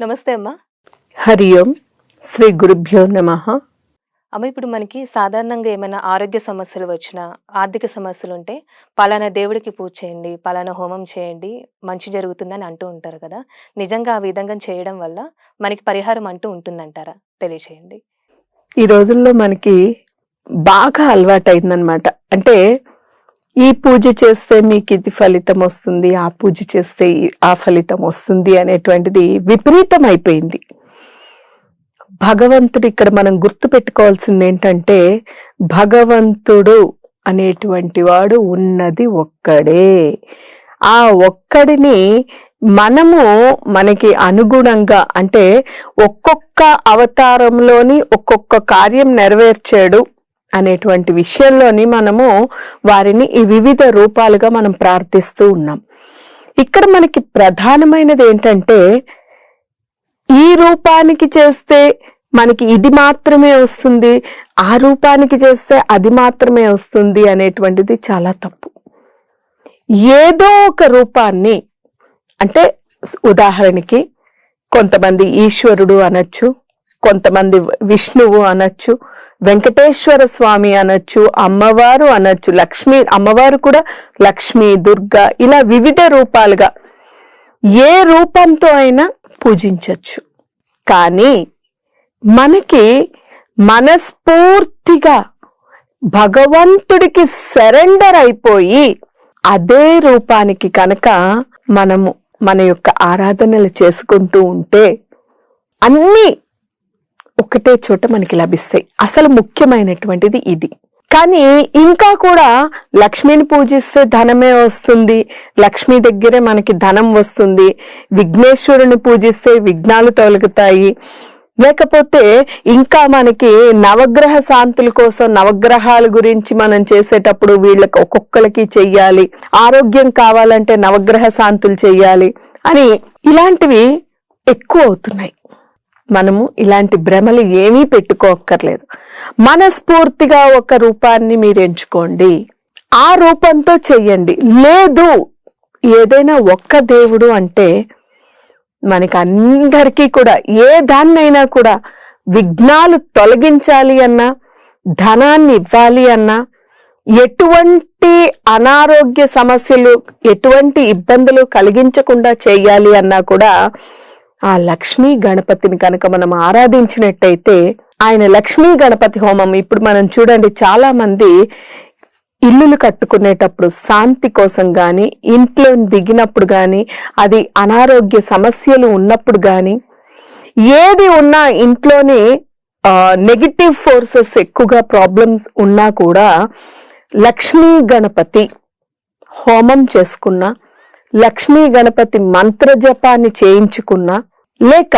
నమస్తే అమ్మా. హరి ఓం శ్రీ గురుభ్యో నమ. అమ్మ ఇప్పుడు మనకి సాధారణంగా ఏమైనా ఆరోగ్య సమస్యలు వచ్చినా ఆర్థిక సమస్యలు ఉంటే పలానా దేవుడికి పూజ చేయండి పలానా హోమం చేయండి మంచి జరుగుతుందని అంటూ ఉంటారు కదా. నిజంగా ఆ విధంగా చేయడం వల్ల మనకి పరిహారం అంటూ ఉంటుందంటారా? తెలియచేయండి. ఈ రోజుల్లో మనకి బాగా అలవాటైందనమాట అంటే ఈ పూజ చేస్తే మీకు ఇది ఫలితం వస్తుంది ఆ పూజ చేస్తే ఆ ఫలితం వస్తుంది అనేటువంటిది విపరీతం అయిపోయింది భగవంతుడు ఇక్కడ మనం గుర్తు పెట్టుకోవాల్సింది ఏంటంటే భగవంతుడు అనేటువంటి వాడు ఉన్నది ఒక్కడే. ఆ ఒక్కడిని మనము మనకి అనుగుణంగా అంటే ఒక్కొక్క అవతారంలోని ఒక్కొక్క కార్యం నెరవేర్చాడు. అనేటువంటి విషయంలోని మనము వారిని ఈ వివిధ రూపాలుగా మనం ప్రార్థిస్తూ ఉన్నాం. ఇక్కడ మనకి ప్రధానమైనది ఏంటంటే ఈ రూపానికి చేస్తే మనకి ఇది మాత్రమే వస్తుంది ఆ రూపానికి చేస్తే అది మాత్రమే వస్తుంది అనేటువంటిది చాలా తప్పు. ఏదో ఒక రూపాన్ని అంటే ఉదాహరణకి కొంతమంది ఈశ్వరుడు అనొచ్చు కొంతమంది విష్ణువు అనొచ్చు వెంకటేశ్వర స్వామి అనొచ్చు అమ్మవారు అనొచ్చు లక్ష్మి అమ్మవారు కూడా లక్ష్మి దుర్గ ఇలా వివిధ రూపాలుగా ఏ రూపంతో అయినా పూజించవచ్చు కానీ మనకి మనస్ఫూర్తిగా భగవంతుడికి సరెండర్ అయిపోయి అదే రూపానికి కనుక మనము మన యొక్క ఆరాధనలు చేసుకుంటూ ఉంటే అన్నీ ఒకటే చోట మనకి లభిస్తాయి. అసలు ముఖ్యమైనటువంటిది ఇది. కానీ ఇంకా కూడా లక్ష్మిని పూజిస్తే ధనమే వస్తుంది. లక్ష్మి దగ్గరే మనకి ధనం వస్తుంది. విఘ్నేశ్వరుని పూజిస్తే విఘ్నాలు తొలగుతాయి. లేకపోతే ఇంకా మనకి నవగ్రహ శాంతుల కోసం నవగ్రహాల గురించి మనం చేసేటప్పుడు వీళ్ళకి ఒక్కొక్కరికి చెయ్యాలి. ఆరోగ్యం కావాలంటే నవగ్రహ శాంతులు చెయ్యాలి అని ఇలాంటివి ఎక్కువ అవుతున్నాయి. మనము ఇలాంటి భ్రమలు ఏమీ పెట్టుకోక్కర్లేదు. మనస్ఫూర్తిగా ఒక రూపాన్ని మీరు ఎంచుకోండి. ఆ రూపంతో చెయ్యండి. లేదు ఏదైనా ఒక్క దేవుడు అంటే మనకి అందరికీ కూడా ఏ దాన్నైనా కూడా విఘ్నాలు తొలగించాలి అన్నా ధనాన్ని ఇవ్వాలి అన్నా ఎటువంటి అనారోగ్య సమస్యలు ఎటువంటి ఇబ్బందులు కలిగించకుండా చేయాలి అన్నా కూడా ఆ లక్ష్మీ గణపతిని కనుక మనం ఆరాధించినట్టయితే ఆయన లక్ష్మీ గణపతి హోమం ఇప్పుడు మనం చూడండి చాలా మంది ఇల్లులు కట్టుకునేటప్పుడు శాంతి కోసం కానీ ఇంట్లో దిగినప్పుడు కానీ అది అనారోగ్య సమస్యలు ఉన్నప్పుడు కానీ ఏది ఉన్నా ఇంట్లోని నెగిటివ్ ఫోర్సెస్ ఎక్కువగా ప్రాబ్లమ్స్ ఉన్నా కూడా లక్ష్మీ గణపతి హోమం చేసుకున్నా లక్ష్మీ గణపతి మంత్రజపాన్ని చేయించుకున్నా లేక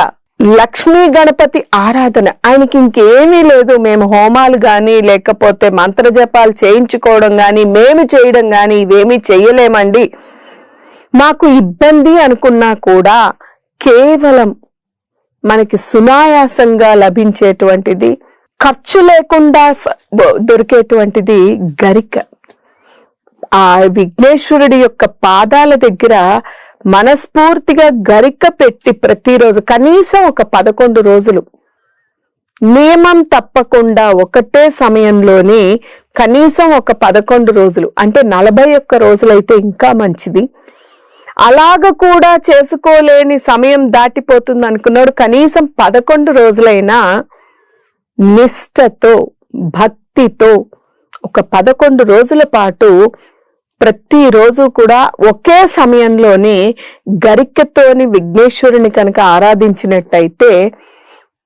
లక్ష్మీ గణపతి ఆరాధన. ఆయనకి ఇంకేమీ లేదు. మేము హోమాలు గాని లేకపోతే మంత్రజపాలు చేయించుకోవడం గాని మేము చేయడం గాని ఇవేమీ చేయలేమండి మాకు ఇబ్బంది అనుకున్నా కూడా కేవలం మనకి సునాయాసంగా లభించేటువంటిది ఖర్చు లేకుండా దొరికేటువంటిది గరిక. ఆ విఘ్నేశ్వరుడి యొక్క పాదాల దగ్గర మనస్ఫూర్తిగా గరిక పెట్టి ప్రతిరోజు కనీసం ఒక పదకొండు రోజులు నియమం తప్పకుండా ఒకటే సమయంలోనే కనీసం ఒక పదకొండు రోజులు అంటే నలభై ఒక్క రోజులైతే ఇంకా మంచిది. అలాగ కూడా చేసుకోలేని సమయం దాటిపోతుంది అనుకున్నాడు కనీసం పదకొండు రోజులైనా నిష్టతో భక్తితో ఒక పదకొండు రోజుల పాటు ప్రతిరోజు కూడా ఒకే సమయంలోనే గరికతోని విఘ్నేశ్వరుని కనుక ఆరాధించినట్టయితే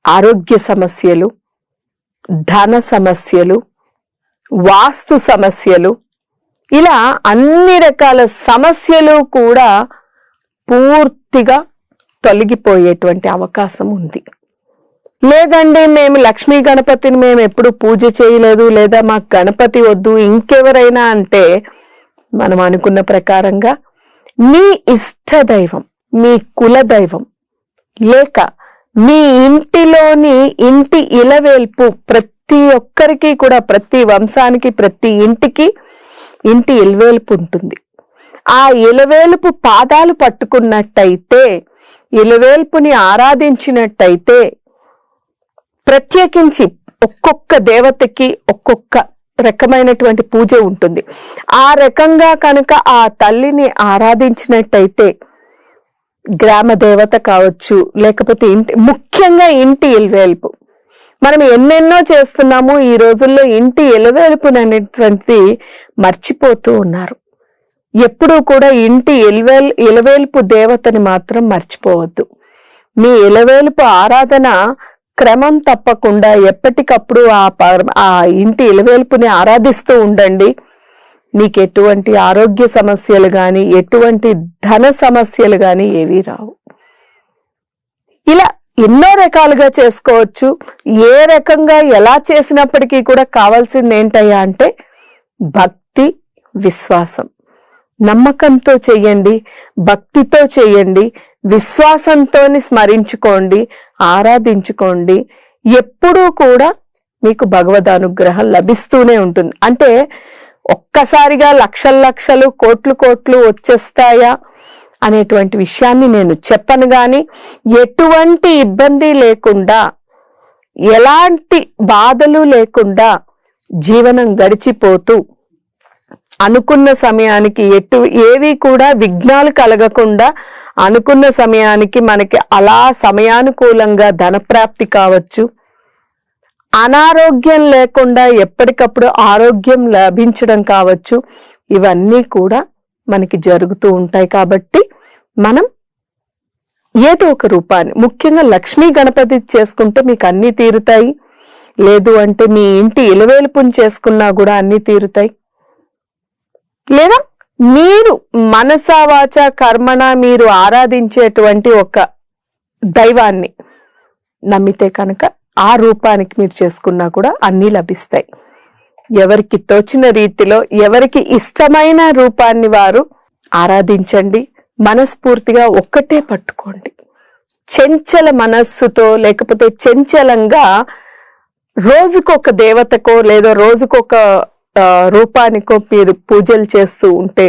ఆరోగ్య సమస్యలు ధన సమస్యలు వాస్తు సమస్యలు ఇలా అన్ని రకాల సమస్యలు కూడా పూర్తిగా తొలగిపోయేటువంటి అవకాశం ఉంది. లేదండి మేము లక్ష్మీ గణపతిని మేము ఎప్పుడు పూజ చేయలేదు లేదా మాకు గణపతి వద్దు ఇంకెవరైనా అంటే మనం అనుకున్న ప్రకారంగా మీ ఇష్ట దైవం మీ కుల దైవం లేక మీ ఇంటిలోని ఇంటి ఇలవేల్పు ప్రతి ఒక్కరికి కూడా ప్రతి వంశానికి ప్రతి ఇంటికి ఇంటి ఇలవేల్పు ఉంటుంది. ఆ ఇలవేలుపు పాదాలు పట్టుకున్నట్టయితే ఇలవేల్పుని ఆరాధించినట్టయితే ప్రత్యేకించి ఒక్కొక్క దేవతకి ఒక్కొక్క రకమైనటువంటి పూజ ఉంటుంది. ఆ రకంగా కనుక ఆ తల్లిని ఆరాధించినట్టయితే గ్రామ దేవత కావచ్చు లేకపోతే ఇంటి ముఖ్యంగా ఇంటి ఇలవేల్పు మనం ఎన్నెన్నో చేస్తున్నాము ఈ రోజుల్లో ఇంటి ఎలవేల్పు అనేటువంటిది మర్చిపోతూ ఉన్నారు. ఎప్పుడూ కూడా ఇంటి ఎలవేల్ ఇలవేల్పు దేవతని మాత్రం మర్చిపోవద్దు. మీ ఇలవేల్పు ఆరాధన క్రమం తప్పకుండా ఎప్పటికప్పుడు ఆ పర- ఆ ఇంటి ఇలవేల్పుని ఆరాధిస్తూ ఉండండి. నీకు ఎటువంటి ఆరోగ్య సమస్యలు కానీ ఎటువంటి ధన సమస్యలు కానీ ఏవీ రావు. ఇలా ఎన్నో రకాలుగా చేసుకోవచ్చు. ఏ రకంగా ఎలా చేసినప్పటికీ కూడా కావాల్సింది ఏంటయ్యా అంటే భక్తి విశ్వాసం. నమ్మకంతో చెయ్యండి భక్తితో చెయ్యండి విశ్వాసంతో స్మరించుకోండి ఆరాధించుకోండి. ఎప్పుడూ కూడా మీకు భగవద్ అనుగ్రహం లభిస్తూనే ఉంటుంది. అంటే ఒక్కసారిగా లక్షల లక్షలు కోట్లు కోట్లు వచ్చేస్తాయా అనేటువంటి విషయాన్ని నేను చెప్పను కానీ ఎటువంటి ఇబ్బంది లేకుండా ఎలాంటి బాధలు లేకుండా జీవనం గడిచిపోతూ అనుకున్న సమయానికి ఎటు ఏవి కూడా విఘ్నాలు కలగకుండా అనుకున్న సమయానికి మనకి అలా సమయానుకూలంగా ధనప్రాప్తి కావచ్చు. అనారోగ్యం లేకుండా ఎప్పటికప్పుడు ఆరోగ్యం లభించడం కావచ్చు. ఇవన్నీ కూడా మనకి జరుగుతూ ఉంటాయి కాబట్టి మనం ఏదో ఒక రూపాన్ని ముఖ్యంగా లక్ష్మీ గణపతి చేసుకుంటే మీకు అన్నీ తీరుతాయి. లేదు అంటే మీ ఇంటి ఇలవేలుపుని చేసుకున్నా కూడా అన్నీ తీరుతాయి. లేదా మీరు మనసావాచ కర్మణ మీరు ఆరాధించేటువంటి ఒక దైవాన్ని నమ్మితే కనుక ఆ రూపానికి మీరు చేసుకున్నా కూడా అన్నీ లభిస్తాయి. ఎవరికి తోచిన రీతిలో ఎవరికి ఇష్టమైన రూపాన్ని వారు ఆరాధించండి. మనస్ఫూర్తిగా ఒక్కటే పట్టుకోండి. చెంచల మనస్సుతో లేకపోతే చెంచలంగా రోజుకొక దేవతకో లేదా రోజుకొక రూపానికో మీరు పూజలు చేస్తూ ఉంటే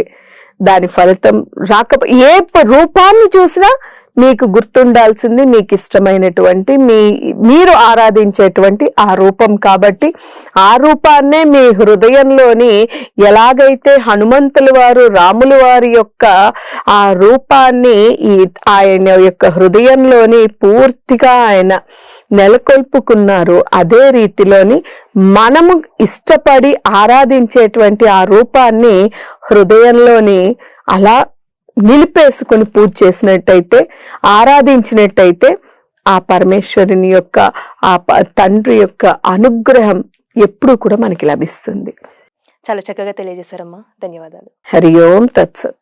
దాని ఫలితం రాక ఏ రూపాన్ని చూసినా మీకు గుర్తుండాల్సింది మీకు ఇష్టమైనటువంటి మీ మీరు ఆరాధించేటువంటి ఆ రూపం కాబట్టి ఆ రూపాన్నే మీ హృదయంలోని ఎలాగైతే హనుమంతుల వారు రాముల వారి యొక్క ఆ రూపాన్ని ఈ ఆయన యొక్క హృదయంలోని పూర్తిగా ఆయన నెలకొల్పుకున్నారు అదే రీతిలోని మనము ఇష్టపడి ఆరాధించేటువంటి ఆ రూపాన్ని హృదయంలోని అలా నిలిపేసుకుని పూజ చేసినట్టయితే ఆరాధించినట్టయితే ఆ పరమేశ్వరుని యొక్క ఆ తండ్రి యొక్క అనుగ్రహం ఎప్పుడూ కూడా మనకి లభిస్తుంది. చాలా చక్కగా తెలియజేశారమ్మా. ధన్యవాదాలు. హరి ఓం తత్సత్.